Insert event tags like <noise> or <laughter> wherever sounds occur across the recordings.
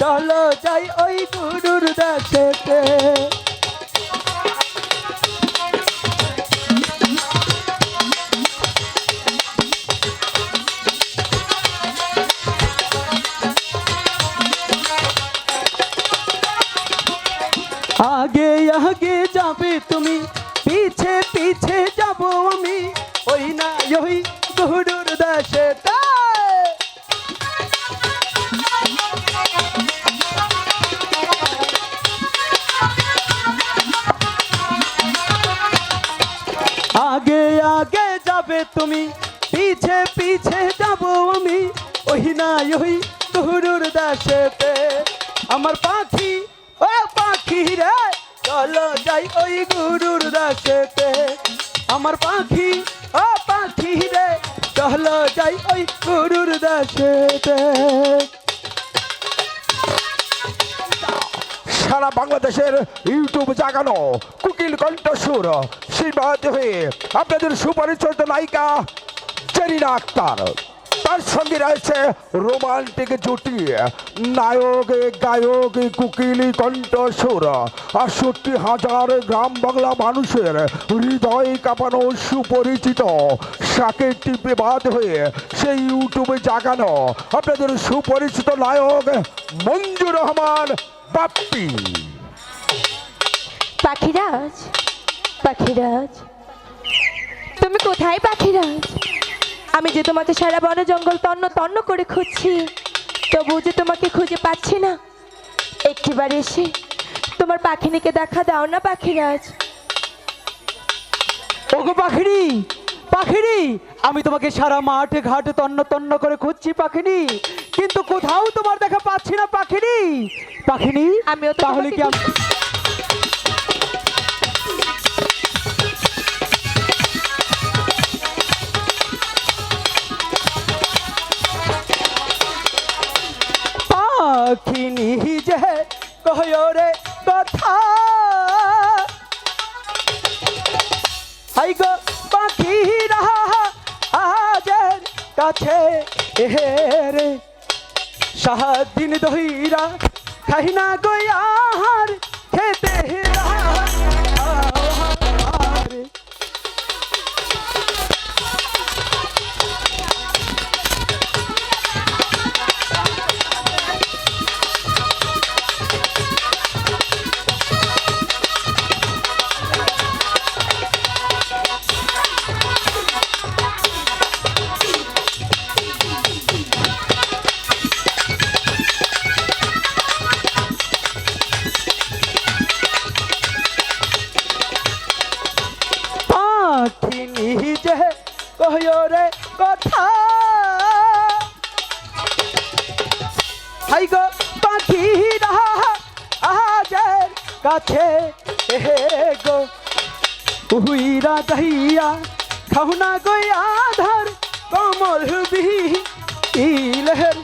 চলো যাই ওই গুরুর দেশেতে তুমি, পিছে পিছে যাব আমি। ওই না, ওই গুরুর দেশেতে আমার পাখি, ও পাখি রে, চলো যাই ওই গুরুর দেশেতে আমার পাখি, ও পাখি রে, চলো যাই ওই গুরুর দেশেতে সারা বাংলাদেশের ইউটিউব জাগানো কুকিল কণ্ঠসুর শ্রীবাদ হয়ে আপনাদের সুপরিচিত নায়িকা জেরিনা আক্তার। তার সঙ্গে রয়েছে রোমান্টিক জুটি, নায়ক, গায়ক, কুকিলি কণ্ঠসুর আটষট্টি হাজার গ্রাম বাংলা মানুষের হৃদয় কাঁপানো সুপরিচিত শাকে টিপে বাদ হয়ে সেই ইউটিউবে জাগানো আপনাদের সুপরিচিত নায়ক মঞ্জুর রহমান বাপ্পি। পাখিরাজ পাখিরাজ। তুমি কোথায় পাখিরাজ? আমি যে তোমাকে সারা বন জঙ্গল তন্ন তন্ন করে খুঁজছি তবু যে তোমাকে খুঁজে পাচ্ছি না। একটিবার এসে তোমার পাখিনিকে দেখা দাও না পাখিরাজ। ওগো পাখিরি পাখিরি আমি তোমাকে সারা মাঠে ঘাটে তন্ন তন্ন করে খুঁজছি পাখিনি কিন্তু কোথাও তোমার দেখা পাচ্ছি না পাখিনি। পাখিনি আমিও তাহলে কি পাখিনি যে কহরে কথা। হাই গো পাখিরা আজের কাছে এহেরে সাহাদিন দহিরা খাই না গো খেতে উইরা দহিয়া খাওনা গয়া ধর কমল বিহি ইলহের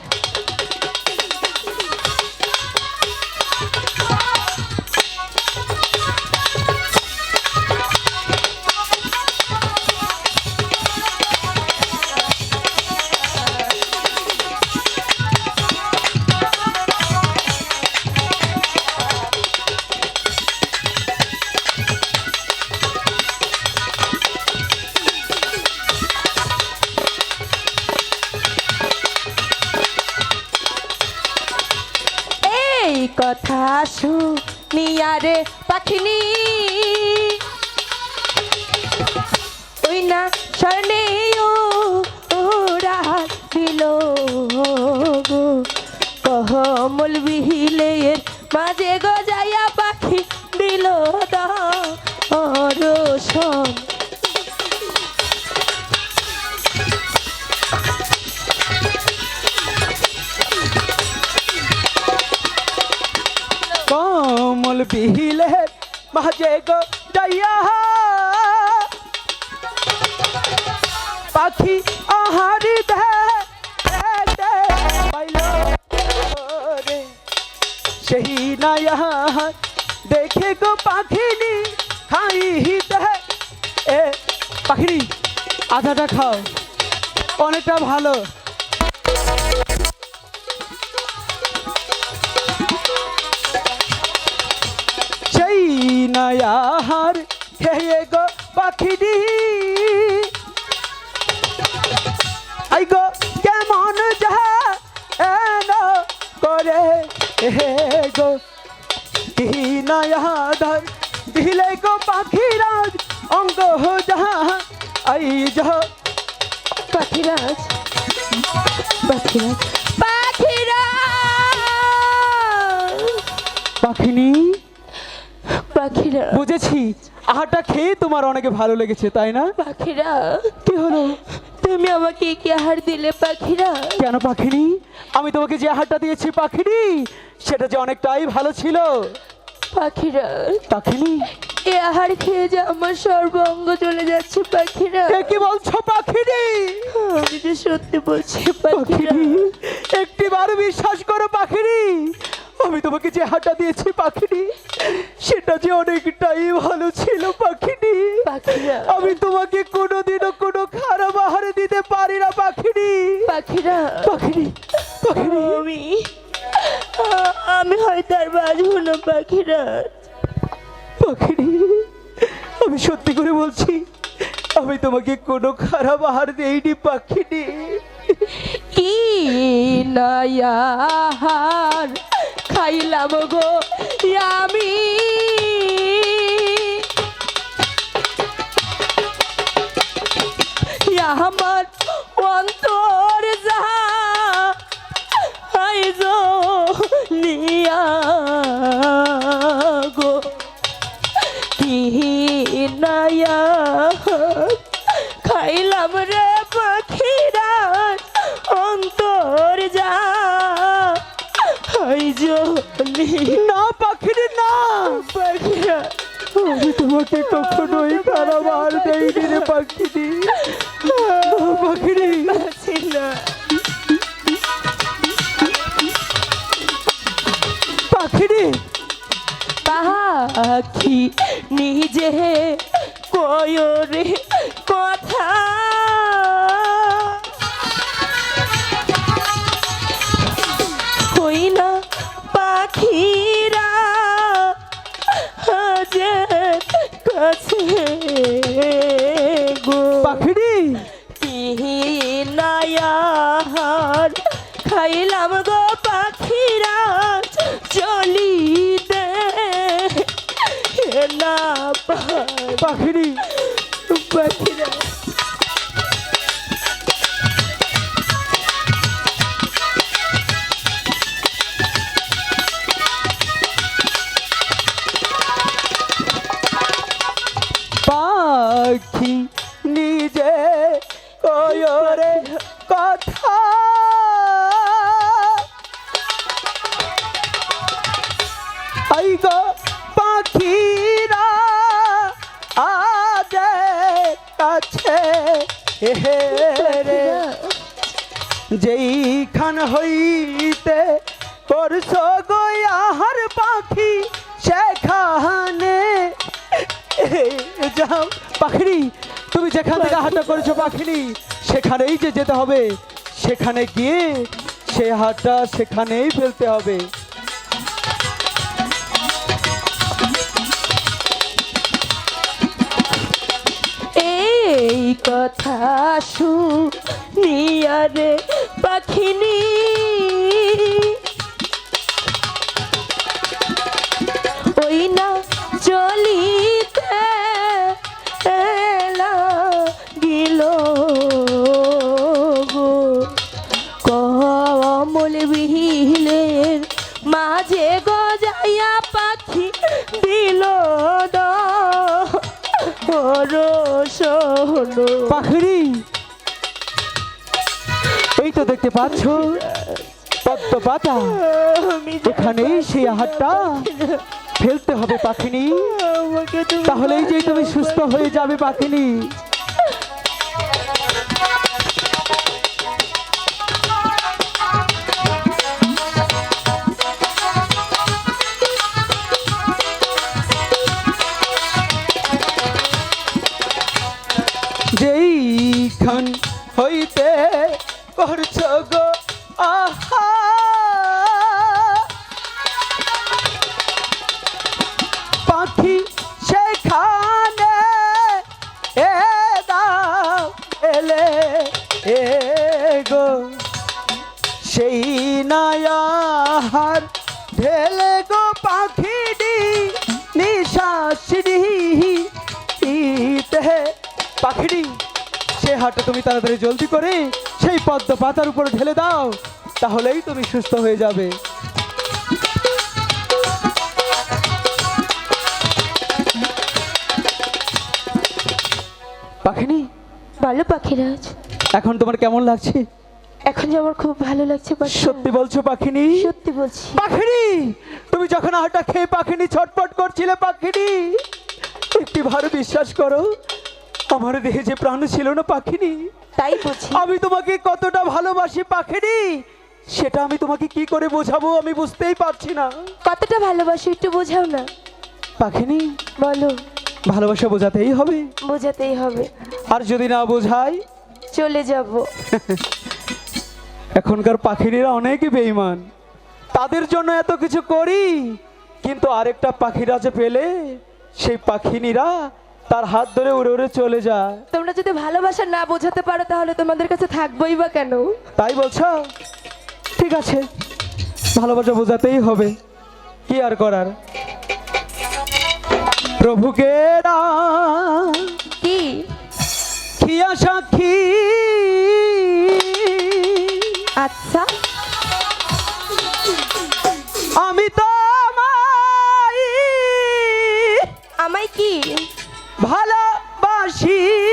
না স্বর্ণে ওরা দিল গো। কমল বিহিলের মাঝে গজাইয়া পাখি দিল দর্শন কমল বিহিলে মাঝে গো সাথী আহারি ধে সেই নয়াহার দেখে গো পাখিনি, খাই দে। এ, পাখিনি, আধাটা খাও, অনেকটা ভালো। সেই নয়াহার খেয়ে গো পাখিনি। কেমন যা এন করে হে গো। কি নয়াধার দিলে গো পাখিরাজ অঙ্গ যাহা আই যা পাখিরাজ পাখিরাজ পাখিরাজ। পাখিনি? পাখিরাজ। বুঝেছি আহারটা খেয়ে তোমার অনেকে ভালো লেগেছে তাই না? পাখিরা কি হলো? তুমি আমাকে কি আহার দিলে পাখিরা? কেন পাখিনি? আমি তোমাকে যে আহারটা দিয়েছি পাখিনি সেটা যে অনেকটাই ভালো ছিল। পাখিরা পাখিনি? এ আহার খেয়ে যে আমার সর্বঙ্গ চলে যাচ্ছে পাখিরা। কি বলছো পাখিনি? আমি যে সত্যি বলছি পাখিরা পাখিনি? একটি বার বিশ্বাস করো পাখিনি আমি তোমাকে যে হাঁটা দিয়েছি পাখিনি সেটা যে অনেকটাই ভালো ছিল পাখিনি পাখিরা। আমি তোমাকে কোনোদিনও কোনো খারাপ আহার দিতে পারি না পাখিনি পাখিরা। পাখিনি পাখিনি আমি আমি হয়তো আর বাঁচবো না পাখিরা। পাখিনি আমি সত্যি করে বলছি আমি তোমাকে কোনো খারাপ আহার দেইনি পাখিনি কি নয়াহার খাইলাম গো আমি আমি তোমাকে কখনোই খারাপ আহার দেয়নি রে পাখিনি খাইলাম গো পাখিরা চলিতে না পাখিনি পাখি। হে রে। যেইখান হইতে করছ গো আহার পাখি, সেখানে যাও। পাখিরি তুমি যেখান থেকে হাটটা করেছ পাখিরি সেখানেই যে যেতে হবে। সেখানে গিয়ে সে হাটটা সেখানেই ফেলতে হবে। এই কথা শুনিয়ারে পাখিনি। পাখিরি এই তো দেখতে পাচ্ছ। পদ্ম পাতা। এখানেই সেই আহারটা ফেলতে হবে পাখিনি। তাহলেই যে তুমি সুস্থ হয়ে যাবে পাখিনি। পাখিডি সে হাটটা তুমি তাড়াতাড়ি জলদি করে সেই পদ্ম পাতার উপর ঢেলে দাও তাহলেই তুমি সুস্থ হয়ে যাবে। পাখিনি? বলো পাখিরাজ। এখন তোমার কেমন লাগছে? এখন যে আমার খুব ভালো লাগছে পাখিরাজ। সত্যি বলছো পাখিনি? সত্যি বলছি। পাখিনি! তুমি যখন আটা খেয়ে পাখিনি ছটপট করছিলে পাখিনি। একটি ভালো বিশ্বাস করো আমার দেহে যে প্রাণ ছিল না পাখিনি। তাই বলছি। আমি তোমাকে কতটা ভালোবাসি পাখিনি সেটা আমি তোমাকে কি করে বোঝাবো আমি বুঝতেই পারছি না। কতটা ভালোবাসি একটু বোঝাও না। পাখিনি? বলো। ভালোবাসা বোঝাতেই হবে। বোঝাতেই হবে। আর যদি না বোঝাই? চলে যাব। <laughs> এখনকার পাখিরা অনেক বেইমান তাদের জন্য এত কিছু করি কিন্তু আরেকটা পাখিরা যে পেলে সেই পাখিনীরা তার হাত ধরে উড়ে উড়ে চলে যায়। তোমরা যদি ভালোবাসা না বোঝাতে পারো তাহলে তোমাদের কাছে থাকবোই বা কেন? তাই বলছ? ঠিক আছে ভালোবাসা বোঝাতেই হবে। কি আর করার? প্রভুকে কি? খিয়া সাক্ষী আচ্ছা। আমি তো আমায় কি? ভালোবাসি।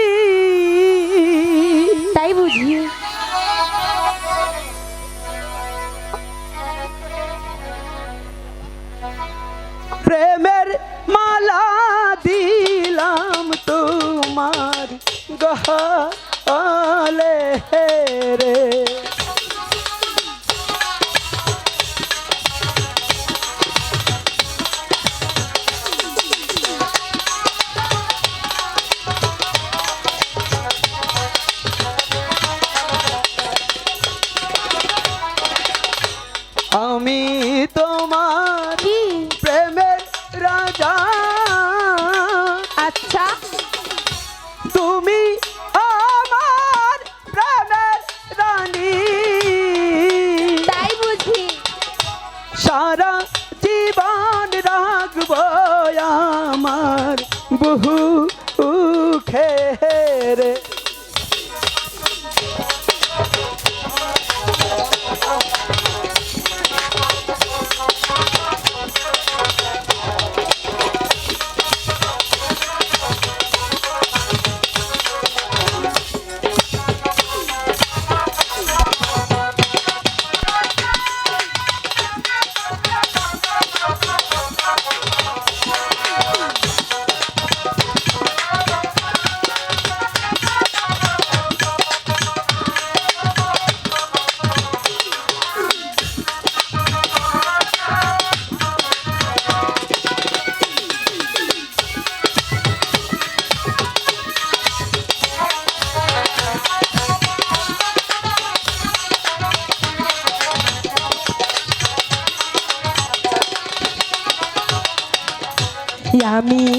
আমি তোমার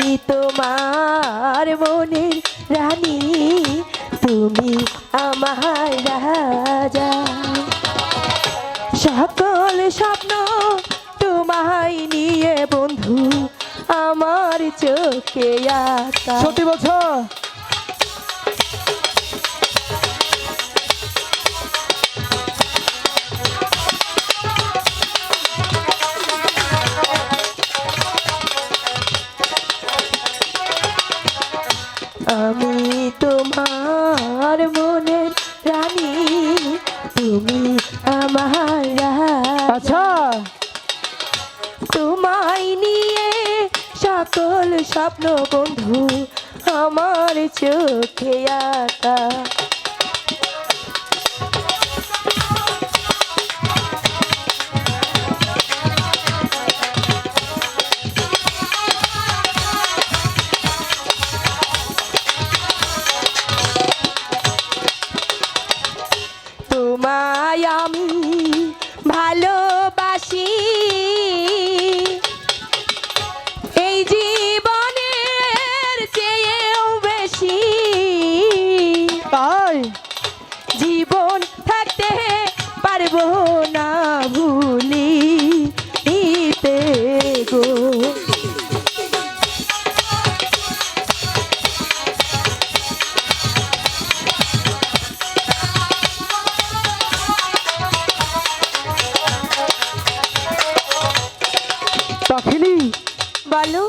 বলো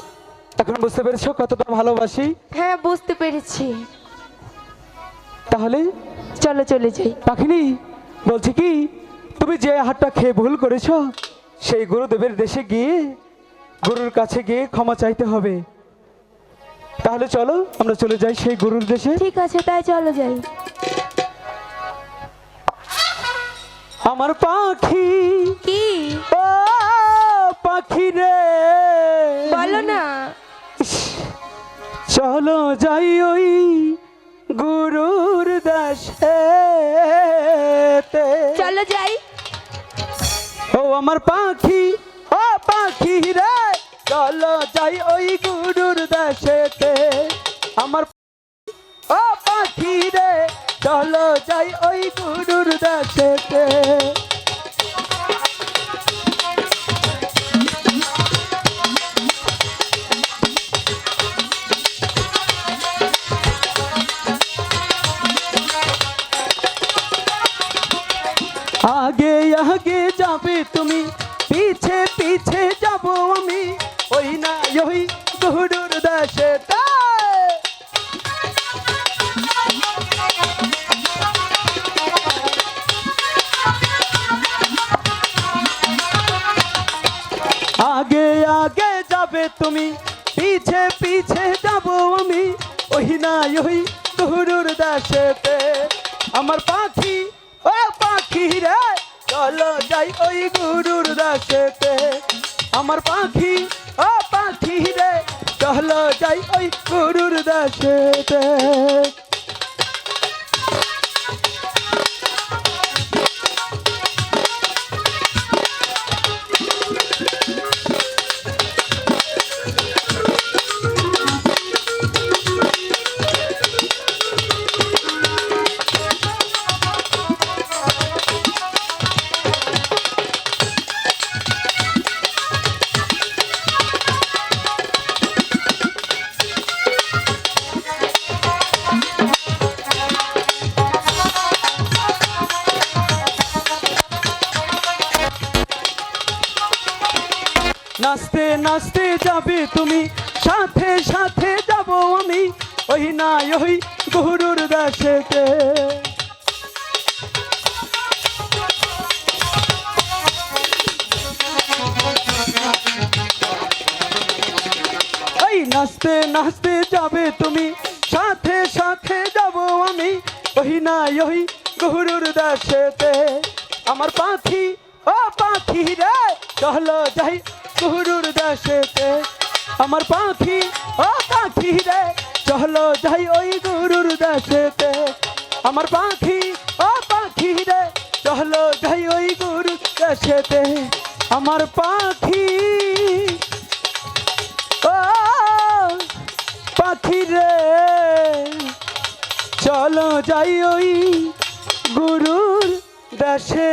এখন বুঝতে পেরেছ কতটা ভালোবাসি? হ্যাঁ বুঝতে পেরেছি। তাহলে? চলো চলে যাই। পাখিনি বলছি কি তুমি যে হাতটা খেয়ে ভুল করেছ সেই গুরুদেবের দেশে গিয়ে গুরুর কাছে গিয়ে ক্ষমা চাইতে হবে। তাহলে চলো আমরা চলে যাই সেই গুরুর দেশে। ঠিক আছে তাই চলো যাই। আমার পাখি। কি? ও পাখি রে। চলো যাই ওই গুরুর দেশে চলো যাই। ও আমার পাখি ও পাখি রে। চলো যাই ওই গুরুর দেশেতে আমার ও পাখি রে চলো যাই ওই গুরুর দেশেতে আগে যাবে তুমি? পিছে পিছে যাব আমি। ওই না ওই গুরুর দেশে আগে আগে যাবে তুমি। পিছে পিছে যাব আমি। ওই না ওই গুরুর দেশেতে ওই গুরুর ডাকেতে আমার পাখি ও পাখি রে চলো যাই ওই গুরুর দেশেতে যাবে তুমি? সাথে সাথে যাব আমি। ওই না, ওই গুরুর দেশেতে। এই নাচতে নাচতে যাবে তুমি। সাথে সাথে যাব আমি। ওই না, ওই গুরুর দেশেতে। আমার পাখি, ও পাখি রে, চলো যাই। গুরুর দেশেতে আমার পাখি, ও পাখি রে, চলো যাই ওই গুরুর দেশেতে আমার পাখি, ও পাখি রে, চলো যাই ওই গুরুর দেশেতে আমার পাখি, ও পাখি রে, চলো যাই ওই গুরুর দেশে